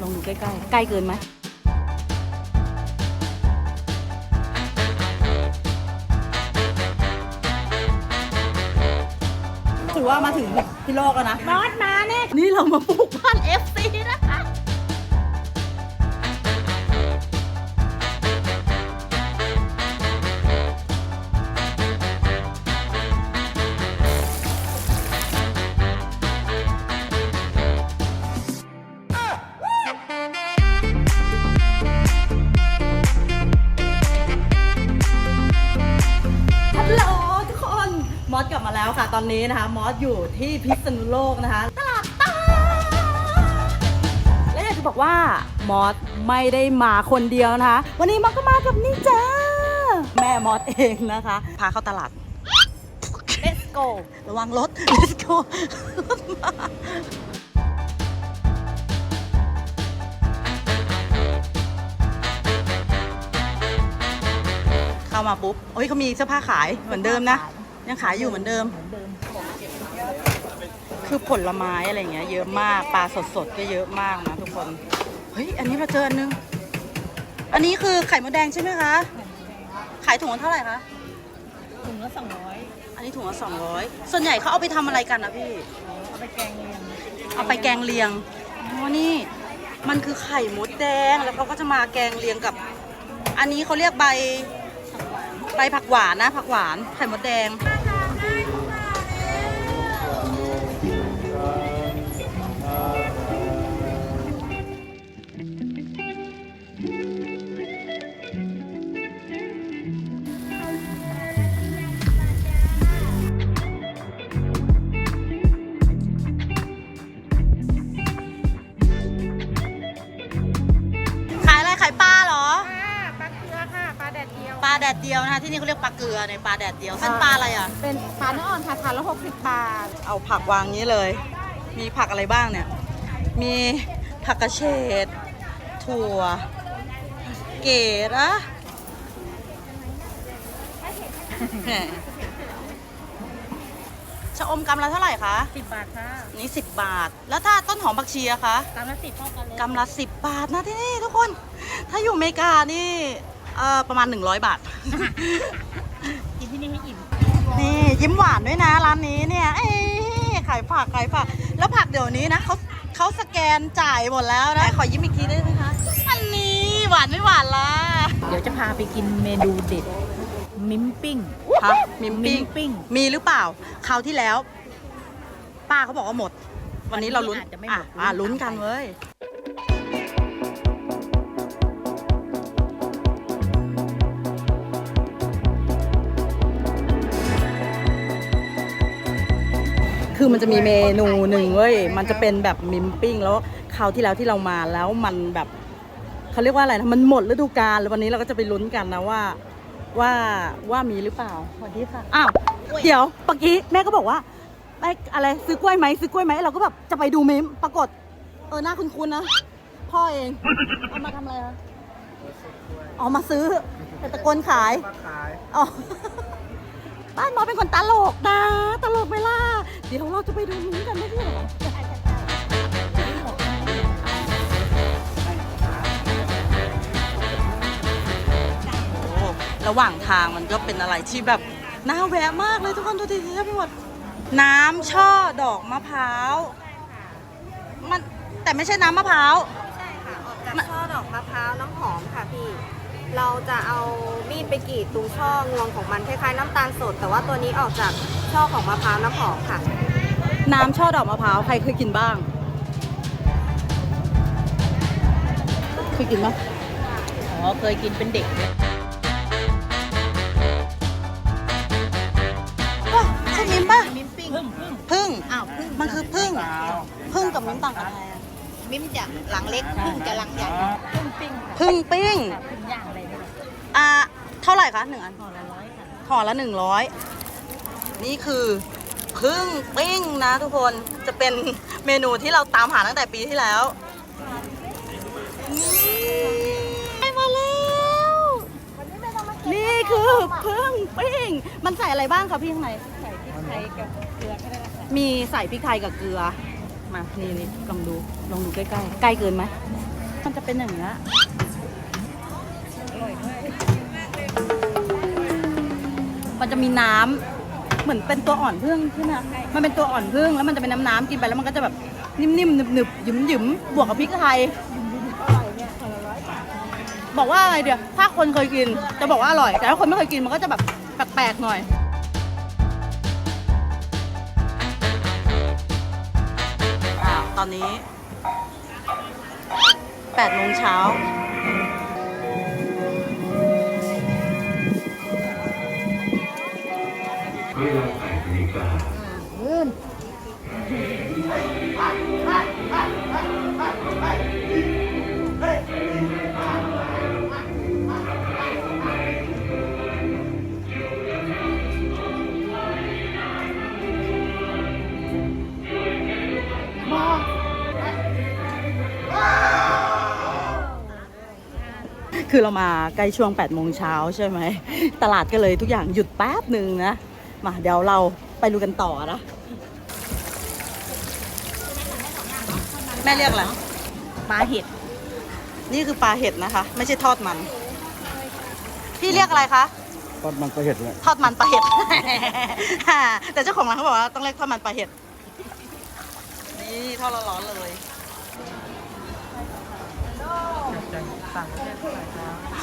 ลองดูใกล้ ๆ ใกล้เกินไหมถือว่ามาถึงพี่โลกแล้วนะมอสมาเนี่ย นี่เรามาปลูกบ้าน FC นะคะ นนี้นะคะ มอสอยู่ที่พิษณุโลกนะคะตลาดตาและอยากจะบอกว่ามอสไม่ได้มาคนเดียวนะคะ วันนี้มอสก็มากับนี่จ้าแม่มอสเองนะคะ พาเข้าตลาด Let's go ระวังรถ Let's go รถมาเข้ามาปุ๊บโอ้ยเขามีเสื้อผ้าขายเหมือนเดิมนะ ยังขายอยู่เหมือนเดิม คือผลไม้อะไรเงี้ยเยอะมากปลาสดๆก็เยอะมากนะทุกคนเฮ้ยอันนี้เราเจออันนึงอันนี้คือไข่มดแดงใช่ไหมคะขายถุงละเท่าไหร่คะถุงละสองร้อยอันนี้ถุงละสองร้อยส่วนใหญ่เขาเอาไปทำอะไรกันนะพี่เอาไปแกงเลียงเอาไปแกงเลียงอ๋อนี่ มันคือไข่มดแดงแล้วเขาก็จะมาแกงเลียงกับ อันนี้เขาเรียกใบใบผักหวานนะผักหวานไข่มดแดง แดดเดียวนะคะที่นี่เขาเรียกปลาเกลือในยปลาแดดเดียวเส้นปลาอะไรอะ เป็นปลาเนื้ออ่อนค่ะถาดละหกสิบบาท เอาผักวางนี้เลย มีผักอะไรบ้างเนี่ย มีผักกระเฉดถั่ว เกดอะแหมชะอมกำละเท่าไหร่คะ สิบบาทค่ะนี่สิบบาท แล้วถ้าต้นหอมผักชีอะคะกำละสิบเท่ากันเลยกำละสิบบาทนะที่นี่ทุกคน ถ้าอยู่อเมริกานี่ เออประมาณ 100 บาท กินที่นี่ให้อิ่มนี่ยิ้มหวานด้วยนะร้านนี้เนี่ยเอ้ยขายผักขายผัก แล้วผักเดี๋ยวนี้นะเขาเขาสแกนจ่ายหมดแล้วนะ ขอยิ้มอีกทีได้ไหมคะ อันนี้หวานไม่หวานละเดี๋ยวจะพาไปกินเมนูเด็ด มิมปิ้งฮะมิมปิ้งมิมปิ้ง มีหรือเปล่า คราวที่แล้ว ป้าเขาบอกว่าหมด วันนี้เราลุ้นวันนี้อาจจะไม่หมด อะอะลุ้ลุ้นนกันไปเว้ย คือมันจะมีเมนูหนึ่งเว้ย มันจะเป็นแบบมิมปิ้ง แล้วคราวที่แล้วที่เรามาแล้วมันแบบเขาเรียกว่าอะไรนะมันหมดฤดูกาลแล้ววันนี้เราก็จะไปลุ้นกันนะว่า ว่าว่ามีหรือเปล่าสวัสดีค่ะอ้าวเดี๋ยวเมื่อกี้แม่ก็บอกว่าไอ้อะไรซื้อกล้วยไหมซื้อกล้วยไหมเราก็แบบจะไปดูมิมปรากฏ เออหน้าคุ้นๆนะพ่อเองเอามาทำอะไรคะเอามาซื้อแต่ตะโกนขายอ๋อ บ้านหมอเป็นคนตลกนะ ตลกไหมล่ะ เดี๋ยวเราจะไปดูมิมกันไม่ใช่เหรอระหว่างทางมันก็เป็นอะไรที่แบบน่าแวะมากเลยทุกคนดูดิเยอะไปหมด น้ำช่อดอกมะพร้าวมันแต่ไม่ใช่น้ำมะพร้าว ใช่ค่ะ ออกจากช่อดอกมะพร้าวน้ำหอมค่ะพี่ เราจะเอามีดไปกรีดตรงช่องวงของมันคล้ายๆน้ำตาลสด แต่ว่าตัวนี้ออกจากช่อของมะพร้าวน้ำหอมค่ะ น้ำช่อดอกมะพร้าวใครเคยกินบ้าง เคยกินไหมอ๋อเคยกินเป็นเด็กว้าใช่มิ้มป่ะมิมปิ้งพึ่งพึ่งพึ่งอ้าวพึ่งมันคือพึ่งพึ่งกับมิ้มต่างกันยังไงอะมิ้มจะหลังเล็กพึ่งจะหลังใหญ่พึ่งปิ้งค่ะพึ่งปิ้งค่ะพึ่งย่าง อะไรนี่แหละอ่าเท่าไหร่คะหนึ่งอันห่อละร้อยค่ะห่อละหนึ่งร้อยนี่คือพึ่งปิ้งนะทุกคนจะเป็นเมนูที่เราตามหาตั้งแต่ปีที่แล้วนี่มาแล้วนี่คือพึ่งปิ้ง มันใส่อะไรบ้างคะพี่ข้างในใส่พริกไทยกับเกลือแค่นั้นแหละค่ะมีใส่พริกไทยกับเกลือมานี่นี่ลองดูลองดูใกล้ๆใกล้เกินไหมมันจะเป็นอย่างนี้ย มันจะมีน้ำเหมือนเป็นตัวอ่อนพึ่งใช่ไหมมันเป็นตัวอ่อนพึ่งแล้วมันจะเป็นน้ำน้ำกินไปแล้วมันก็จะแบบนิ่มๆหนึบๆหยุ่มๆบวกกับพริกไทยบอกว่าอะไรเดี๋ยวถ้าคนเคยกินจะบอกว่าอร่อย แต่ถ้าคนไม่เคยกินมันก็จะแบบแปลกๆหน่อยอตอนนี้8โมงเช้า คือเรามาใกล้ช่วง8โมงเช้าใช่ไหม ตลาดก็เลยทุกอย่างหยุดแป๊บหนึ่งนะ มาเดี๋ยวเราไปดูกันต่อนะ แม่เรียกอะไรปลาเห็ด นี่คือปลาเห็ดนะคะ ไม่ใช่ทอดมัน พี่เรียกอะไรคะ ทอดมันปลาเห็ดเลยทอดมันปลาเห็ด แต่เจ้าของร้านเขาบอกว่าต้องเรียกทอดมันปลาเห็ด นี่ทอดร้อนๆเลย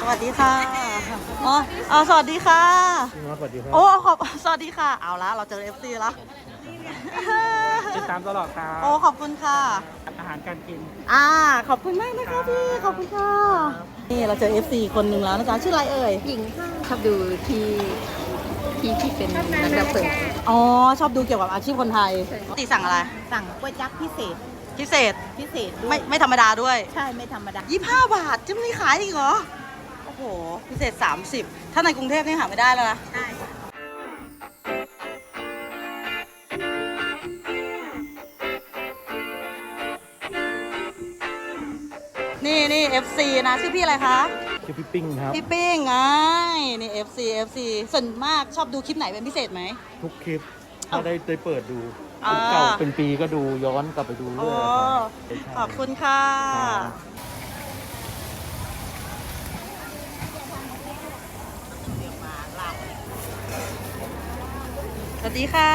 สวัสดีค่ะอ๋ออ๋อสวัสดีค่ะพี่มอสสวัสดีครับโอ้ขอบสวัสดีค่ะ เอาละเราเจอเอฟซีแล้วติดตามตลอดครับโอ้ขอบคุณค่ะ อาหารการกิน อ่า ขอบคุณมากนะคะพี่ขอบคุณค่ะนี่เราเจอ FC คนหนึ่งแล้วนะจ๊ะชื่ออะไรเอ่ยหญิงชอบดูที่ที่ที่เป็นนักดับเพลิงอ๋อชอบดูเกี่ยวกับอาชีพคนไทยปกติสั่งอะไร สั่งก๋วยจั๊บพิเศษ พิเศษพิเศษด้วยไม่ไม่ธรรมดาด้วย ใช่ไม่ธรรมดา 25 บาทจะมีขายอีกเหรอ โอ้โห พิเศษ 30 ถ้าในกรุงเทพนี่หาไม่ได้แล้วนะ ใช่นี่นี่ FC นะ ชื่อพี่อะไรคะ ชื่อพี่ปิ้งครับ พี่ปิ้งไงนี่ FC FC ส่วนมากชอบดูคลิปไหนเป็นพิเศษไหม ทุกคลิปถ้าได้ได้เปิดดู อ่าคลิปเก่าเป็นปีก็ดูย้อนกลับไปดูโอ้เรื่อยๆครับขอบคุณค่ะ ครับ สวัสดีค่ะ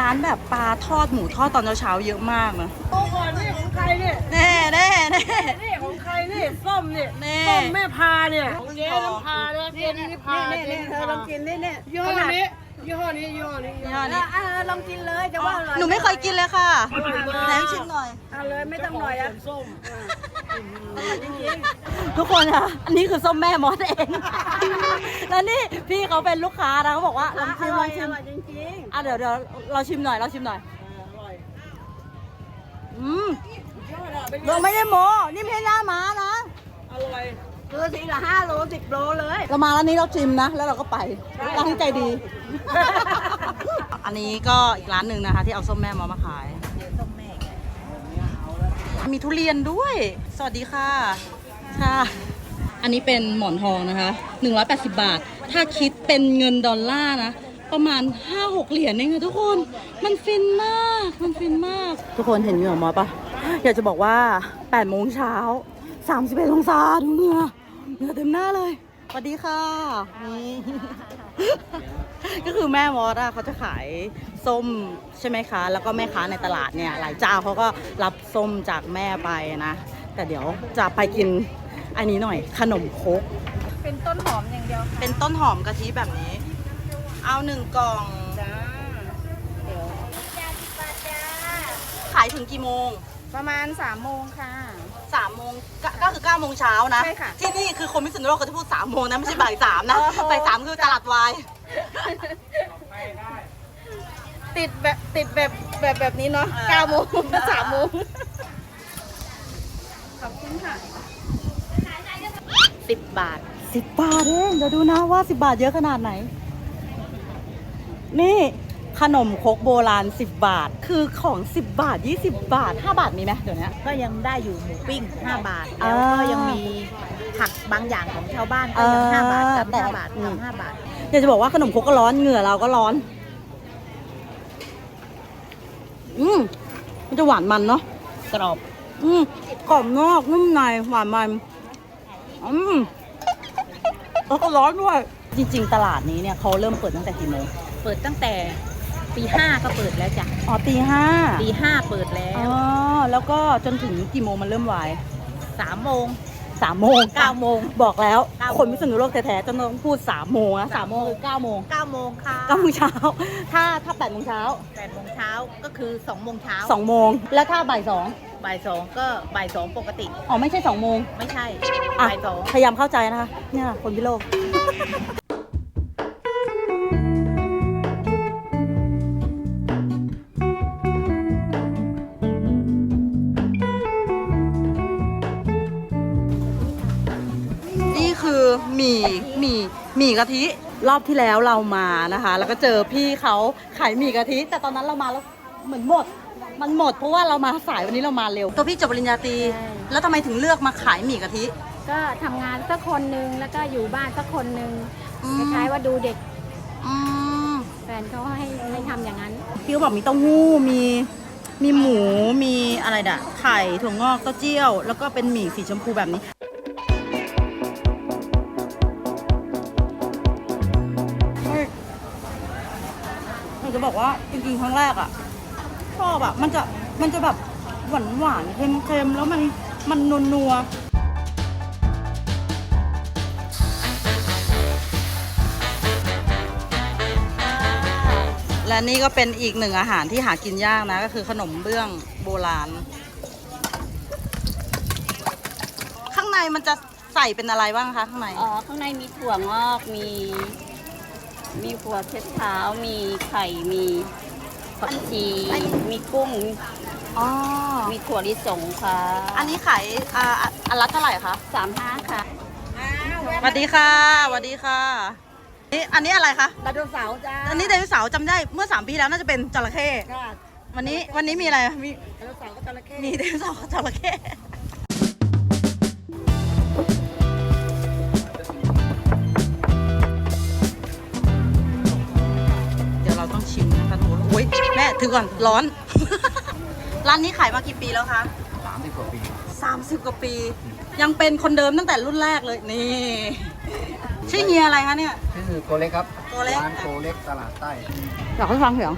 ร้านแบบปลาทอดหมูทอดตอนเช้าๆเยอะมากนะโอ้ก่อนนี่ของใครเนี่ยแน่แน่แน่ นี่ของใครนี่ส้มเนี่ยแน่ส้มแม่พาเนี่ยของเจ๊น้ำพาเนี่ยเจ๊นี่พาเจ๊เธอลองกินนี่เนี่ยยี่ห้อนี้ ยี่ห้อนี้ยี่ห้อนี้ยี่ห้อนี้เออลองกินเลยจะว่าอร่อยหนูไม่เคยกินเลยค่ะแหนมชิมหน่อยเอาเลยไม่ต้องหน่อยอะส้มจริงทุกคนค่ะอันนี้คือส้มแม่มอสเองแล้วนี่พี่เขาเป็นลูกค้านะเขาบอกว่าลองชิมลองชิมอร่อยจริงอะเดี๋ยวเดี๋ยวเราชิมหน่อยเราชิมหน่อยๆอร่อยอืมยอดอะเป็นไงเราไม่ได้โมนี่ไม่ใช่หน้าม้านะอร่อย คือทีละห้าโลสิบโลเลยเรามาแล้วนี้เราชิมนะ แล้วเราก็ไปตั้งใจดี อันนี้ก็อีกร้านหนึ่งนะคะ ที่เอาส้มแม่มามาขายส้มแม่มีทุเรียนด้วย สวัสดีค่ะ ค่ะ อันนี้เป็นหมอนทองนะคะ 180 บาท ถ้าคิดเป็นเงินดอลลาร์นะ ประมาณ 5-6 เหรียญเองค่ะทุกคน มันฟินมาก มันฟินมาก ทุกคนเห็นเหงื่อมอปะอยากจะบอกว่า8โมงเช้า31องศาดูเหงื่อ เหงื่อเต็มหน้าเลยสวัสดีค่ะนี่ก็คือแม่มอสอะเขาจะขายส้มใช่ไหมคะ แล้วก็แม่ค้าในตลาดเนี่ยหลายเจ้าเขาก็รับส้มจากแม่ไปนะ แต่เดี๋ยวจะไปกินอันนี้หน่อย ขนมครกเป็นต้นหอมอย่างเดียวเป็นต้นหอมกะทิแบบนี้ เอาหนึ่งกล่องจ้าขายถึงกี่โมง ประมาณ3ามโมงค่ะ สามโมงก็ก็คือเก้าโมงเช้านะ ใช่ค่ะที่นี่คือคนพิษณุโลกเขาจะพูดสามโมงนะ ไม่ใช่บ่ายสามนะบ่ายสามคือตลาดวาย ติดแบบติดแบบแบบแบบนี้เนาะอ่าเก้าโมงสามโมงขอบคุณค่ะ สิบบาท สิบบาทเองเดี๋ยวดูนะว่าสิบบาทเยอะขนาดไหน นี่ ขนมครกโบราณ 10 บาท คือของ 10 บาท 20 บาท 5 บาทมีไหมเดี๋ยวนี้ ก็ยังได้อยู่หมูปิ้ง 5 บาทอ่าแล้วก็ยังมีผักบางอย่างของชาวบ้านก็ยังอ่า5บาทกับแต่5บาทอืกัมบ5บาทอยากจะบอกว่าขนมครกก็ร้อนเหงื่อเราก็ร้อน อืมมันจะหวานมันเนาะกรอบ อืมกรอบนอกนุ่มในหวานมัน อืมแล้วก็ร้อนด้วย จริง ๆ ตลาดนี้เนี่ยเขาเริ่มเปิดตั้งแต่กี่โมงเปิดตั้งแต่ ตีห้าก็เปิดแล้วจ้ะอ๋อตีห้าตีห้าเปิดแล้อ๋วอแล้วก็จนถึงกี่โมงมันเริ่มวายสามโมง สามโมงเก้าโมงบอกแล้ว เก้าโมง คนพิษณุโลกแท้ๆจะต้องพูดสามโมงนะสามโมงคือเก้าโมงเก้าโมงค่ะเก้าโมงเช้า ถ้าถ้าแปดโมงเช้าแปดโมงเช้าก็คือสองโมงเช้าสองโมงแล้วถ้าบ่ายสองบ่ายสองก็บ่ายสองปกติ อ๋อไม่ใช่สองโมง ไม่ใช่อะ บ่ายสองพยายามเข้าใจนะคะ เนี่ยคนพิโลก มี่หมี่กะทิรอบที่แล้วเรามานะคะ แล้วก็เจอพี่เขาขายหมี่กะทิ แต่ตอนนั้นเรามาแล้วเหมือนหมด มันหมดเพราะว่าเรามาสายวันนี้เรามาเร็ว ตัวพี่จบปริญญาตรีแล้วทำไมถึงเลือกมาขายหมี่กะทิ ก็ทำงานสักคนหนึ่งแล้วก็อยู่บ้านสักคนหนึ่งอืคม ล้ายๆว่าดูเด็กอืมแฟนเขาให้ให้ทำอย่างนั้น พี่ก็บอกมีเต้าหู้มีมีหมูมีอะไรด่ะไข่ถั่วงอกเต้าเจี้ยว แล้วก็เป็นหมี่สีชมพูแบบนี้ จะบอกว่าจริงๆครั้งแรกอะชอบอะมันจะมันจะแบบหวานหวานๆเค็มๆแล้วมันมันนัวและนี่ก็เป็นอีกหนึ่งอาหารที่หากินยากนะ ก็คือขนมเบื้องโบราณ ข้างในมันจะใส่เป็นอะไรบ้างคะข้างใน อ๋อ ข้างในมีถั่วงอกมี มีถั่วเช็ดเท้า มีไข่ มีผักชีมีกุ้ง อ๋อ มีถั่วลิสงค่ะอันนี้ขายอ่าอันละเท่าไหร่คะสามห้าค่ะสวัสดีค่ะสวัสดีค่ะนี่อันนี้อะไรคะ ไดโนเสาร์จ้าอันนี้ไดโนเสาร์จำได้เมื่อสามปีแล้วน่าจะเป็นจระเข้ ค่ะวันนี้วันนี้มีอะไร มีไดโนเสาร์ก็จระเข้มีไดโนเสาร์กับจระเข้ ชิมนะคะทุกคนโอ้ยแม่ถือก่อนร้อน ร้านนี้ขายมากี่ปีแล้วคะ30กว่าปี30กว่าปี ยังเป็นคนเดิมตั้งแต่รุ่นแรกเลยนี่ ชื่อเฮียอะไรคะเนี่ยชื่อโกเล็กครับโกเล็กร้านโกเล็กตลาดใต้อยากให้ฟังเสียง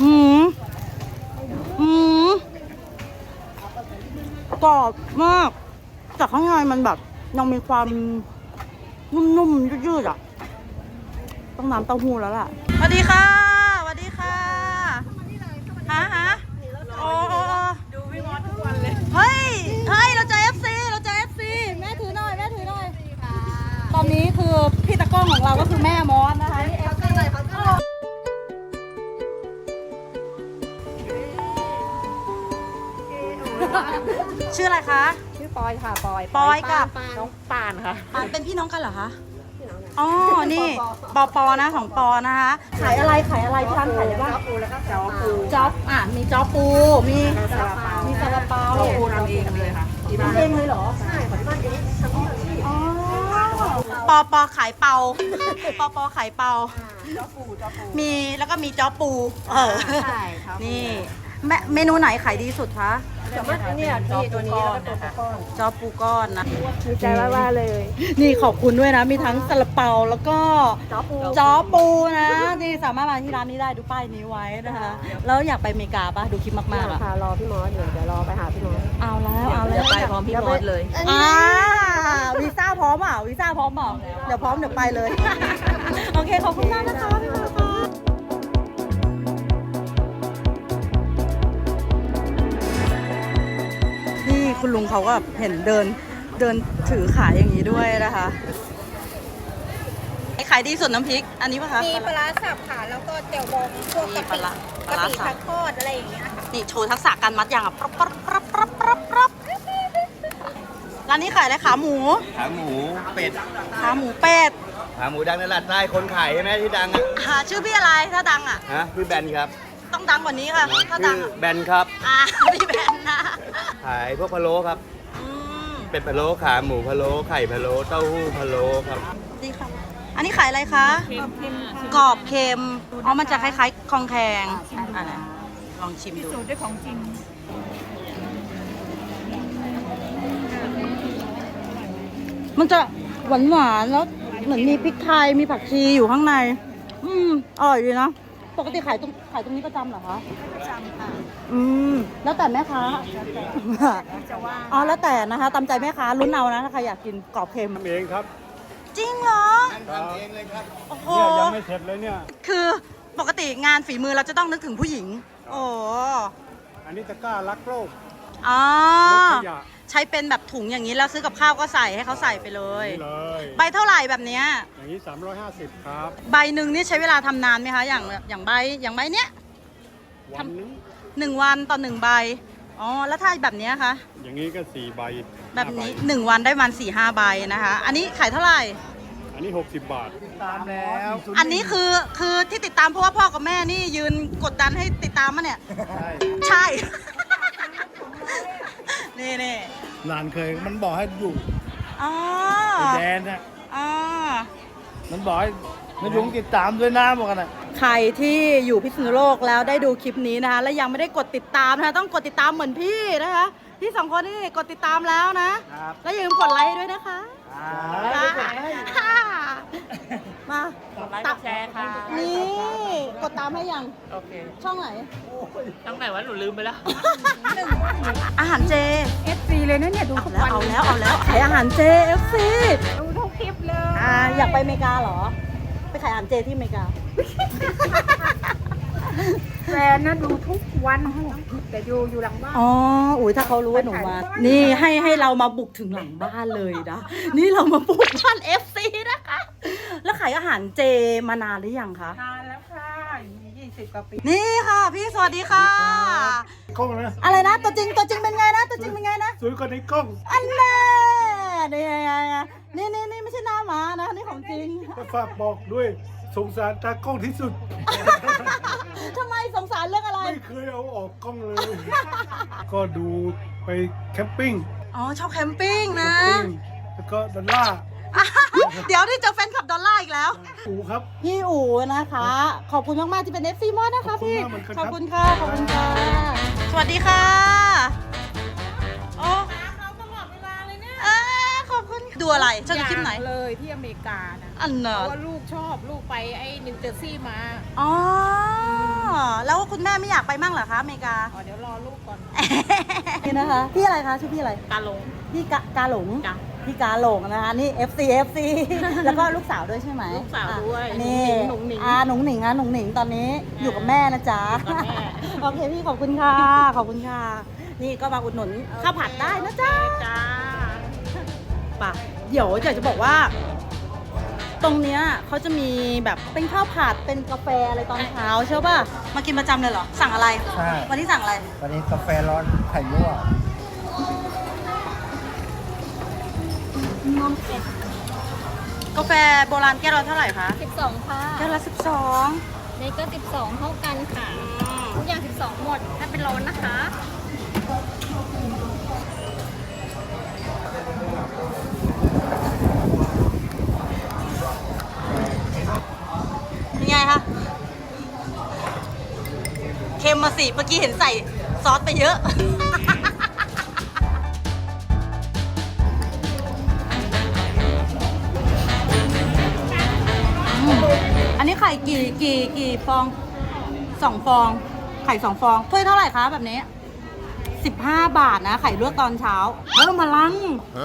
หืมหืมกรอบมากแต่ข้างในมันแบบยังมีความนุ่มๆยืดๆอะ ต้องน้ำเต้าหู้แล้วล่ะสวัสดีค่ะสวัสดีค่ะฮะฮะโอ้ดูพี่มอสทุกวันเลยเฮ้ยเฮ้ยเราเจอ FC เราเจอ FC แม่ถือหน่อยแม่ถือหน่อยตอนนี้คือพี่ตะกล้องของเราก็คือแม่มอสนะคะนี่ FC ชื่ออะไรคะ ชื่อปอยค่ะปอย ปอยกับ น้องปานค่ะอะเป็นพี่น้องกันเหรอคะ อ๋อ นี่ปอปอนะของปอนะคะ ขายอะไรขายอะไรที่ร้านขายอะไรบ้างปูแล้วก็จอปูจ๊อบอะมีจ๊อบปู มีซาลาเปามีซาลาเปาปูทำเองเลยค่ะที่บ้านทำเองเลยเหรอ ใช่ของบ้านเองทำอาชีพอ๋อปอปอขายเปาปอปอขายเปามีแล้วก็มีจ๊อบปู เออ ใช่ครับนี่แม่เมนูไหนขายดีสุดคะ สามารถเนี่ยที่ตัวนี้แล้วก็ตัวก้อนจ๊อบปูก้อนนะดีใจว่าๆเลย นี่ขอบคุณด้วยนะ มีทั้งซาลาเปาแล้วก็จ้อปูจ้อปูนะนี่สามารถมาที่ร้านนี้ได้ดูป้ายนี้ไว้นะคะ แล้วอยากไปอเมริกาปะดูคลิปมากๆอะค่ะรอพี่มอสอยู่เดี๋ยวรอไปหาพี่มอสเอาแล้วเอาแล้วไปพร้อมพี่มอสเลยอ่าวีซ่าพร้อมอะวีซ่าพร้อมเปล่าเดี๋ยวพร้อมเดี๋ยวไปเลย โอเคขอบคุณมากนะคะพี่มอสค่ะ คุณลุงเขาก็เห็นเดินเดินถือขายอย่างนี้ด้วยนะคะไอ้ขายดีสุดน้ำพริก อันนี้ปะคะมีปลาร้าสับค่ะแล้วก็เจียวบองพวกมีกะปลาปิร้ากะปลาร้าปิสัผับกทอดอะไรอย่างเงี้ยค่ะนี่โชว์ทักษะการมัดอย่างอะปรับปรับปรับปรับปรับปรับร้านนี้ขายอะไรขาหมู ขาหมูเป็ด ขาหมูเป็ด ขาหมูดังในตลาดใต้คนขายใช่ไหมที่ดังอะหาชื่อพี่อะไรถ้าดังอะฮะพี่แบนครับ ต้องดังกว่านี้ค่ะ ถ้าดังชื่ออะแบนครับ อ่าพี่แบนนะ ขายพวกพะโล้ครับเป็นพะโล้ขาหมูพะโล้ไข่พะโล้เต้าหู้พะโล้ครับ ดีค่ะ อันนี้ขายอะไรคะ กรอบเค็ม อ๋อ มันจะคล้ายๆคองแคงอะนะลองชิมดู สูจน์ด้วยของจริง มันจะหวานหวานๆแล้วเหมือนมีพริกไทยมีผักชีอยู่ข้างใน อืม อร่อยดีนะ ปกติขายตรงขายตรงนี้ประจำเหรอคะ ประจำค่ะอืม แล้วแต่แม่ค้าจะว่าอ๋อ แล้วแต่นะคะ ตามใจแม่ค้าลุ้นเอานะ ถ้าใครอยากกินกรอบเค็ม ทำเองครับจริงเหรอ ทำเองเลยครับโอ้โห เนี่ยยังไม่เสร็จเลยเนี่ย คือปกติงานฝีมือเราจะต้องนึกถึงผู้หญิง โอ้อันนี้ตะกร้ารักโลกอ๋อ รถขยะ ใช้เป็นแบบถุงอย่างนี้แล้วซื้อกับข้าวก็ใส่ให้เขาใส่ไปเลย นี่เลยใบเท่าไหร่แบบเนี้ย อย่างนี้ 350 ครับ ใบหนึ่งนี่ใช้เวลาทำนานไหมคะ อย่างอย่างใบอย่างใบเนี้ย วันนึงหนึ่งวันต่อหนึ่งใบ อ๋อ แล้วถ้าแบบเนี้ยคะ อย่างนี้ก็4ใบแบบนี้ห้าหนึ่งวันได้มันสี่ห้าใบนะคะ อันนี้ขายเท่าไหร่ อันนี้ 60 บาท ตามแล้วอันนี้คือคือที่ติดตามเพราะว่าพ่อกับแม่นี่ยืนกดดันให้ติดตามมาเนี่ย ใช่ ใช่ นี่นี่หลานเคย มันบอกให้อยู่อ๋อไอ้แดนน่ะอ๋อมันบอกให้มายุงติดตามด้วยนะบอกกันน่ะใครที่อยู่พิษณุโลกแล้วได้ดูคลิปนี้นะคะ และยังไม่ได้กดติดตามนะคะต้องกดติดตามเหมือนพี่นะคะ พี่สองคนนี่กดติดตามแล้วนะ ครับแล้วอย่าลืมกดไลค์ด้วยนะคะค่ะมาไลค์กดแชร์ค่ะ นี่กดตามให้ยัง โอเคช่องไหนต้องไหนวะหนูลืมไปแล้ว อาหารเจ FC เลยนะเนี่ยดูทุกแล้ววันเอาแล้วเอาแล้วขายอาหารเจ FC ดูทุกคลิปเลย อ่าอยากไปอเมริกาเหรอ ไปขายอาหารเจที่อเมริกา แฟนนะดูทุกวันแต่อยู่อยู่หลังบ้าน อ๋ออุ้ยถ้าเขารู้ว่าหนูมา นี่ให้ให้เรามาบุกถึงหลังบ้านเลยนะ นี่เรามาบุกบ้าน FC นะคะ แล้วขายอาหารเจมานานหรือยังคะ นานแล้วค่ะยี่สิบกว่าปีนี่ค่ะ พี่สวัสดีค่ะ กล้องนะอะไรนะตัวจริงตัวจริงเป็นไงนะตัวจริงเป็นไงนะ สวยกว่าในกล้องอันแน่นี่ไงนี่นี่นี่ไม่ใช่หน้าหมานะนี่ของจริงก็ฝากบอกด้วย สงสารตากล้องที่สุด ทำไมสงสารเรื่องอะไร ไม่เคยเอาออกกล้องเลย ก็ดูไปแคมปิ้งอ๋อ ชอบแคมปิ้งนะแคมปิ้งแล้วก็ดอลล่าร์เดี๋ยวนี่เจอแฟนคลับดอลลาร์อีกแล้วปูครับ พี่อู๋นะคะ ขอบคุณมาก ๆ ที่เป็น FC มอดนะคะขอบคุณพี่มากเหมือนกันขครัอบบคุณค่ะขอบคุณค่ะ สวัสดีค่ะ ดูอะไรชอบดูคลิปไหนเลยที่อเมริกานะอันเนเพอะราะว่าลูกชอบลูกไปไอ้นิวเจอร์ซีย์มาอ๋อ แล้วคุณแม่ไม่อยากไปมั่งเหรอคะอเมริกา อ๋อเดี๋ยวรอลูกก่อนนี่นะคะ พี่อะไรคะชื่อพี่อะไรกาลงพี่กะกาหลง จ้ะ พี่กาหลงนะคะ นี่ FC FC แล้วก็ลูกสาวด้วยใช่ไหมลูกสาวด้วยอะนี่หนุ่งหนิงอ่าหนุ่งหนิงอะหนุ่งหนิงตอนนี้อยู่กับแม่นะจ๊ะกับแม่ โอเคพี่ขอบคุณค่ะ ขอบคุณค่ะ นี่ก็มาอุดหนุนข้าวผัดได้นะจ๊ะจ้า ป่ะเดี๋ยวอยากจะบอกว่า ตรงเนี้ยเขาจะมีแบบเป็นข้าวผัดเป็นกาแฟอะไรตอนเช้าใช่ป่ะมากินประจำเลยเหรอ สั่งอะไร ใช่ วันนี้สั่งอะไร วันนี้กาแฟร้อนไข่ยั่วกาแฟโบราณแก้วละเท่าไหร่คะ12 ค่ะแก้วละสิบสองนี่ก็ 12 เท่ากันค่ะ ทุกอย่าง 12 หมด ถ้าเป็นร้อนนะคะ ยังไงคะ เค็มมาสิ เมื่อกี้เห็นใส่ซอสไปเยอะ อันนี้ไข่กี่กี่กี่ฟองสองฟอง ไข่สองฟองถ้วยเท่าไหร่คะแบบนี้สิบห้าบาทนะ ไข่ลวกตอนเช้า เออมาลังท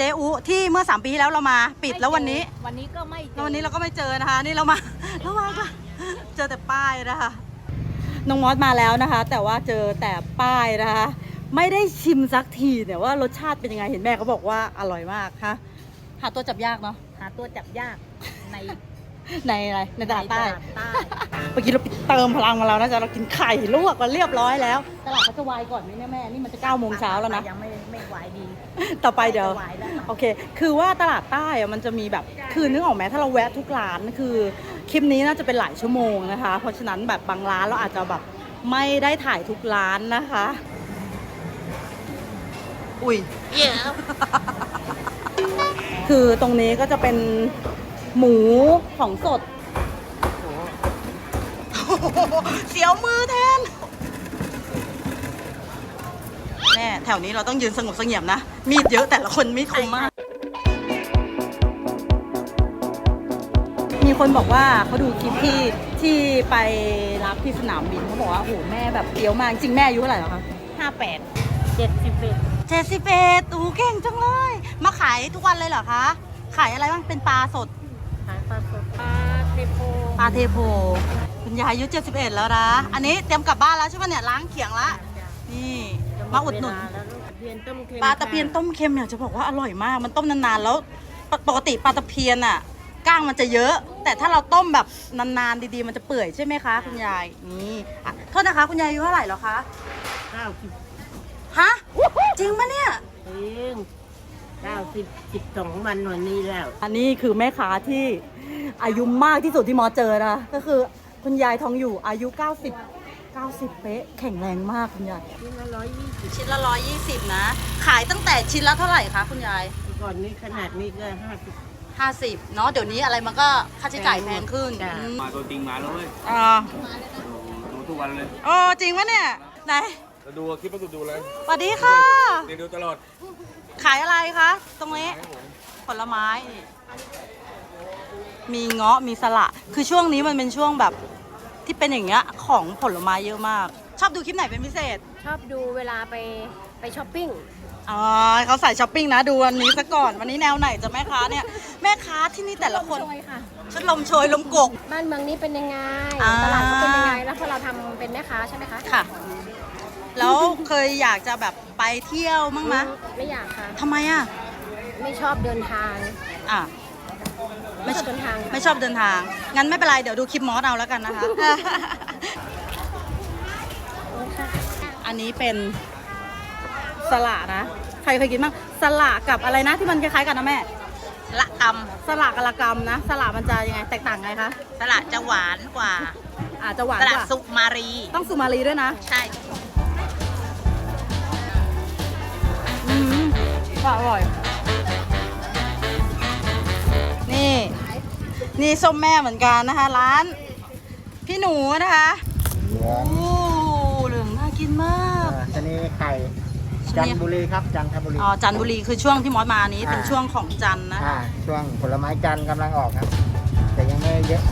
เจอุที่เมื่อ 3 ปีที่แล้วเรามาปิดแล้ววันนี้วันนี้ก็ไม่เจแล้ววันนี้เราก็ไม่เจอนะคะ นี่เรามาเรามาค่ะเจอแต่ป้ายนะคะน้องมอสมาแล้วนะคะ แต่ว่าเจอแต่ป้ายนะคะ ไม่ได้ชิมสักทีเนี่ยว่ารสชาติเป็นยังไงเห็นแม่เขาบอกว่าอร่อยมากค่ะหาตัวจับยากเนาะ หาตัวจับยากใน ในอะไรในตลาดใต้ในตลาดใต้ เมื่อกี้เราไปเติมพลังมาแล้วนะจ๊ะเรากินไข่ลวกมาเรียบร้อยแล้ว ตลาดเขาจะวายก่อนไหมเนี่ยแม่ นี่มันจะ9ก้าโมงเช้าแล้วนะ ยังไม่ไม่ไหวดี ต่อไปเดี๋ยวจะวายแล้วโอเค คือว่าตลาดใต้อะมันจะมีแบบ คือนึกออกไหมถ้าเราแวะทุกร้านคือคลิปนี้น่าจะเป็นหลายชั่วโมงนะคะ เพราะฉะนั้นแบบบางร้านเราอาจจะแบบไม่ได้ถ่ายทุกร้านนะคะ อุ้ย คือตรงนี้ก็จะเป็น หมูของสดเสียวมือแทนแม่แถวนี้เราต้องยืนสงบเสงี่ยมนะ มีดเยอะแต่ละคนมีดคมมาก มีคนบอกว่าเขาดูคลิปที่ที่ไปรับที่สนามบินเขาบอกว่าโอ้โหแม่แบบเปี้ยวมาก จริงแม่อายุเท่าไหร่แล้วคะห้าแปดเจ็ดสิบเอ็ดเจ็ดสิบเอ็ดโอ้เก่งจังเลย มาขายทุกวันเลยเหรอคะ ขายอะไรบ้างเป็นปลาสด โพปลาเทโพคุณยายอายุ 71 แล้วนะ อันนี้เตรียมกลับบ้านแล้วใช่ปะเนี่ยล้างเขียงละ นี่มาอุดหนุนแล้วลูกเพียนต้มเค็มปลาตะเพียนต้มเค็มเนี่ยจะบอกว่าอร่อยมาก มันต้มนานๆแล้วปกปกติปลาตะเพียนอะก้างมันจะเยอะ แต่ถ้าเราต้มแบบนานๆดีๆ มันจะเปื่อยใช่ไหมคะคุณยายนี่อะโทษนะคะคุณยายอายุเท่าไหร่แล้วคะเก้าสิบฮะจริงปะเนี่ยเองเก้าสิบสิบสองวันวันนี้แล้ว อันนี้คือแม่ค้าที่ อายุมากที่สุดที่มอเจอนะก็คือคุณยายทองอยู่อายุ 90 90 เป๊ะ แข็งแรงมากคุณยาย ชิ้นละร้อยยี่สิบชิ้นละร้อยยี่สิบนะ ขายตั้งแต่ชิ้นละเท่าไหร่คะคุณยายก่อนนี้ขนาดนี้ก็ห้าสิบห้าสิบเนาะเดี๋ยวนี้อะไรมันก็ค่าใช้จ่ายแพงขึ้นจ้ะอืมมาตัวจริงมาแล้วเว้ยอ่าดูทุกวันเลยโอ้จริงปะเนี่ย ไหนเราดูคลิปก็ดูเลยสวัสดีค่ะ เรียนดูตลอด ขายอะไรคะ ตรงนี้ผลไม้นี่ มีเงาะมีสละ คือช่วงนี้มันเป็นช่วงแบบที่เป็นอย่างเงี้ยของผลไม้เยอะมาก ชอบดูคลิปไหนเป็นพิเศษชอบดูเวลาไปไปช้อปปิ้ง อ๋อเขาใส่ช้อปปิ้งนะดูวันนี้ซะก่อนวันนี้แนวไหนจะแม่ค้าเนี่ยแม่ค้าที่นี่แต่ละคนโชยค่ะ ชุดลมโชยลมกก บ้านเมืองนี้เป็นยังไง อ่า ตลาดเขาเป็นยังไง แล้วพอเราทำเป็นแม่ค้าใช่ไหมคะค่ะ แล้วเคยอยากจะแบบไปเที่ยวมั้งมะไม่อยากค่ะ ทำไมอะ ไม่ชอบเดินทาง อะ ไม่ชอบเดินทาง ไม่ชอบเดินทาง งั้นไม่เป็นไร เดี๋ยวดูคลิปมอสเอาแล้วกันนะคะ อันนี้เป็นสละนะ ใครเคยกินบ้างสละกับอะไรนะที่มันคล้ายๆกันนะแม่ ละกสละกับละกำนะ สละมันจะยังไงแตกต่างไงคะำสละจะหวานกว่าอาจจะหวานสกละว่า สุมารี ต้องสุมาลีด้วยนะ ใช่อืมก็อร่อย นี่นี่ส้มแม่เหมือนกันนะคะ ร้าน พี่หนูนะคะโอ้เหลืองน่ากินมากชนีไข่จันทบุรีครับจันทบุรีอ๋อจันทบุรีคือช่วงที่มอสมานี้อ่าเป็นช่วงของจันทร์นะอ่าช่วงผลไม้จันทร์กำลังออกครับ แต่ยังไม่เยอะ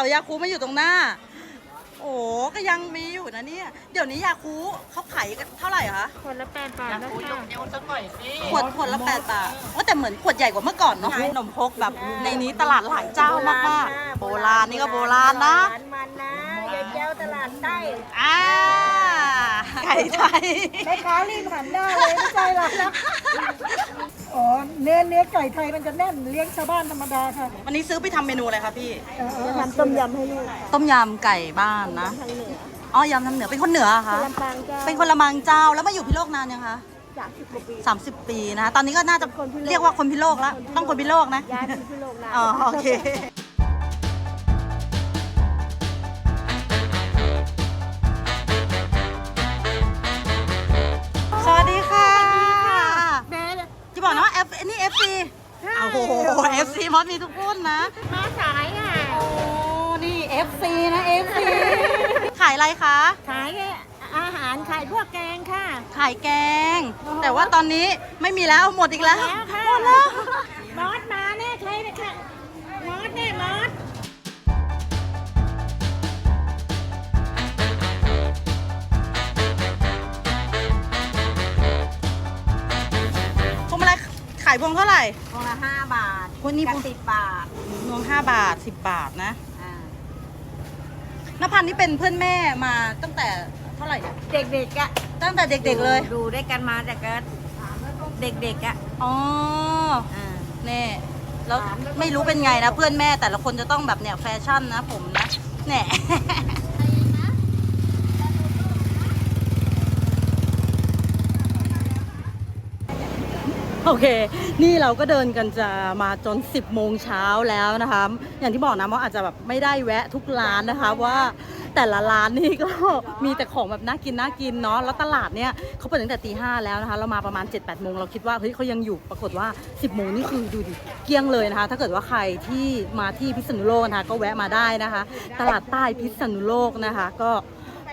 าวยาคูมาอยู่ตรงหน้า โอ้ก็ยังมีอยู่นะเนี่ย เดี๋ยวนี้ยาคูเขาขายกันเท่าไหร่คะ คนละแปดบาทนะคะขวดขวดละแปดบาทว่าแต่เหมือนขวดใหญ่กว่าเมื่อก่อนเนาะขนมครกแบบในนี้ตลาดหลายเจ้ามากๆโบราณนี่ก็โบราณนะหวานมันนะอย่าเจ้าตลาดใต้อ่าไก่ไทย แม่ค้ารีบหันหน้าเลยไม่ใช่หรอกนะ อ๋อเนื้อเนื้อไก่ไทยมันจะแน่นเลี้ยงชาวบ้านธรรมดาค่ะวันนี้ซื้อไปทำเมนูอะไรคะพี่ เออเออทำต้มยำให้ลูกต้มยำไก่บ้านนะ ทางเหนืออ๋อยำทางเหนือ เป็นคนเหนือเหรอคะ ลำปางเจ้าเป็นคนละมังเจ้า แล้วมาอยู่พิโลกนานยังคะสามสิบกว่าปี 30 ปีนะคะ ตอนนี้ก็น่าจะเรียกว่าคนพิโลกแล้ว ต้องคนพิโลกนะ ย้ายไปที่โรงงานอ๋อโอเค F นี่ FC โอ้โห FC มอสมีทุกคนนะ มาขายอะ โอ้ นี่ FC นะ FC ขายอะไรคะ ขายอาหารขายพวกแกงค่ะ ขายแกง แต่ว่าตอนนี้ไม่มีแล้วหมดอีกแล้วแล้วค่ะหมดแล้วมอสมาแน่ใครนะค่ะมอสแน่มอสายพวงเท่าไหร่พวงละห้าบาทพวงนี้พกับวงสิบบาทพวงห้าบาทสิบบาทนะอ่านภันนี่เป็นเพื่อนแม่มาตั้งแต่เท่าไหร่เนี่ยเด็กๆอะตั้งแต่เด็กๆเลย ดูด้วยกันมาแต่ก็เด็กๆอะอ๋ออ่าเน่แล้วไม่รู้เป็นไงนะเพื่อนแม่แต่ละคนจะต้องแบบเนี่ยแฟชั่นนะผมนะแหน่ โอเค นี่เราก็เดินกันจะมาจน 10 โมงเช้าแล้วนะคะ อย่างที่บอกนะว่าอาจจะแบบไม่ได้แวะทุกร้านนะคะว่าแต่ละร้านนี่ก็มีแต่ของแบบน่ากินน่ากินเนาะแล้วตลาดเนี่ยเขาเปิดตั้งแต่ตีห้าแล้วนะคะ เรามาประมาณ7-8โมงเราคิดว่าเฮ้ยเขายังอยู่ปรากฏว่า 10โมงนี่คือดูดิเกลี้ยงเลยนะคะ ถ้าเกิดว่าใครที่มาที่พิษณุโลกนะคะก็แวะมาได้นะคะ ตลาดใต้พิษณุโลกนะคะ ก็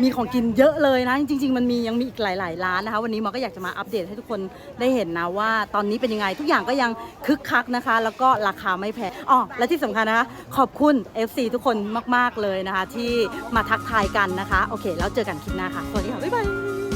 มีของกินเยอะเลยนะ จริง ๆ มันมียังมีอีกหลาย ๆ ร้านนะคะ วันนี้หมอก็อยากจะมาอัปเดตให้ทุกคนได้เห็นนะว่า ตอนนี้เป็นยังไงทุกอย่างก็ยังคึกคักนะคะ แล้วก็ราคาไม่แพงอ๋อและที่สำคัญนะคะ ขอบคุณ FC ทุกคนมาก ๆ เลยนะคะ ที่มาทักทายกันนะคะ โอเค แล้วเจอกันคลิปหน้าค่ะสวัสดีค่ะบ๊ายบาย